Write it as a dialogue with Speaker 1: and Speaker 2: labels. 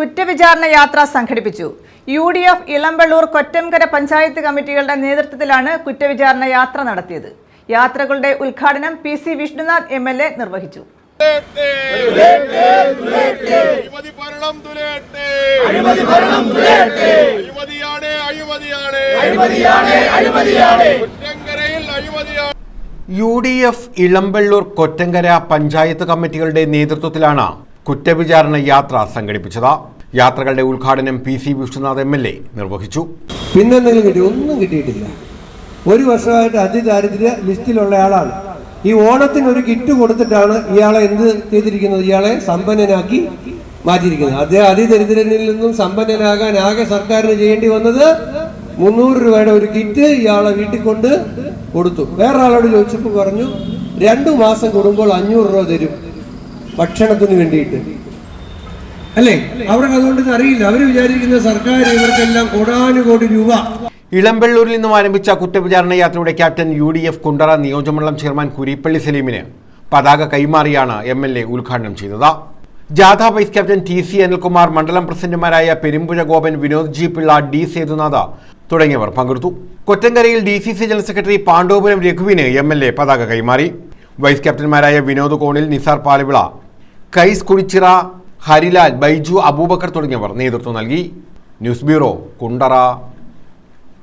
Speaker 1: കുറ്റവിചാരണ യാത്ര സംഘടിപ്പിച്ചു. U D F Elampallur Kottamkara panchayat കമ്മിറ്റികളുടെ നേതൃത്വത്തിലാണ് കുറ്റവിചാരണ യാത്ര നടത്തിയത്. യാത്രകളുടെ ഉദ്ഘാടനം P C Vishnunath M L A നിർവഹിച്ചു.
Speaker 2: U D F Elampallur Kottankara panchayat കമ്മിറ്റികളുടെ നേതൃത്വത്തിലാണ് കുറ്റവിചാരണ യാത്ര സംഘടിപ്പിച്ചത്. യാത്രകളുടെ ഉദ്ഘാടനം P C Vishnunath M L A നിർവഹിച്ചു.
Speaker 3: പിന്നെന്തെങ്കിലും കിട്ടി ഒന്നും കിട്ടിയിട്ടില്ല. ഒരു വർഷമായിട്ട് അതിദാരിദ്ര്യ ലിസ്റ്റിലുള്ള ആളാണ്. ഈ ഓണത്തിന് ഒരു കിറ്റ് കൊടുത്തിട്ടാണ് ഇയാളെ എന്ത് ചെയ്തിരിക്കുന്നത്? ഇയാളെ സമ്പന്നനാക്കി മാറ്റിയിരിക്കുന്നത്. അദ്ദേഹം അതിദരിദ്രനിൽ നിന്നും സമ്പന്നനാകാൻ ആകെ സർക്കാരിന് ചെയ്യേണ്ടി വന്നത് മുന്നൂറ് രൂപയുടെ ഒരു കിറ്റ് ഇയാളെ വീട്ടിൽ കൊണ്ട് കൊടുത്തു. വേറൊരാളോട് ചോദിച്ചപ്പോൾ പറഞ്ഞു രണ്ടു മാസം കൂടുമ്പോൾ അഞ്ഞൂറ് രൂപ തരും. ഭക്ഷണത്തിന് വേണ്ടിയിട്ട്. അല്ലേ? അവർക്ക് അതുകൊണ്ട് അറിയില്ല. അവർ വിചാരിക്കുന്ന സർക്കാർ ഇവർക്കെല്ലാം കോടാനുകോടി രൂപ.
Speaker 2: ഇളമ്പള്ളൂരിൽ നിന്നും ആരംഭിച്ച കുറ്റവിചാരണ യാത്രയുടെ captain U D F Kundara നിയോജകമണ്ഡലം ചെയർമാൻ കുരിപ്പള്ളി സലീമിന് പതാക കൈമാറിയാണ് എം എൽ എ ഉദ്ഘാടനം ചെയ്തത്. ജാഥ vice captain T C Anilkumar മണ്ഡലം പ്രസിഡന്റുമാരായ പെരുമ്പുഴ ഗോപൻ വിനോദ് ജി പിള്ള ഡി സേതുനാഥ തുടങ്ങിയവർ പങ്കെടുത്തു. കൊറ്റങ്കരയിൽ D C C general secretary Pandopuram രഘുവിന് M L A പതാക കൈമാറി. വൈസ് ക്യാപ്റ്റന്മാരായ വിനോദ് കോണിൽ നിസാർ പാലവിള കൈസ് കുടിച്ചിറ ഹരിലാൽ ബൈജു അബൂബക്കർ തുടങ്ങിയവർ നേതൃത്വം നൽകി. News bureau Kundara.